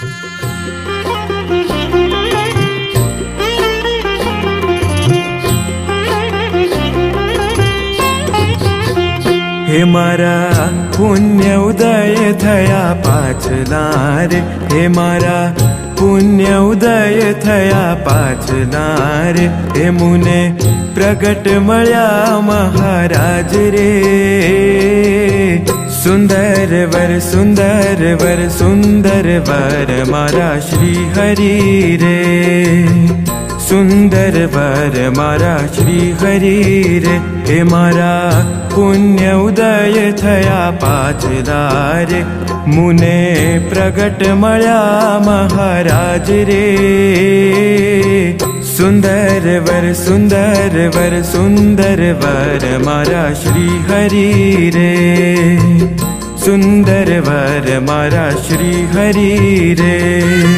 हे मारा पुण्य उदय थया पाचनार. हे मारा पुण्य उदय थया पाचनार. हे मुने प्रगट मळ्या महाराज रे. र वर सुन्दर वर सुन्दर वर मारा श्री हरि रे। रेन्दर वर मारा श्री हरि रे। हे मारा पुण्य उदय थया पाचदार मुने प्रगट मया महाराज रे। सुन्दर वर सुन्दर वर सुन्दर वर मारा श्री हरि रे। सुन्दर वर मारा श्री हरि रे।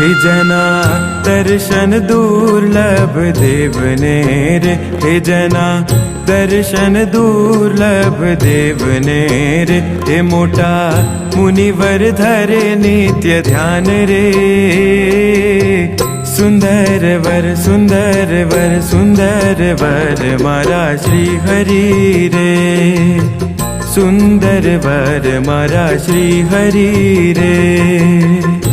हे जना दर्शन दुर्लभ देवने हे जना दर्शन दुर्लभ देवने रे। हे मोटा मुनिवर धरे नित्य ध्यान रे। सुंदर वर सुंदर वर सुंदर वर मारा श्री हरि रे। सुंदर वर मारा श्री हरि रे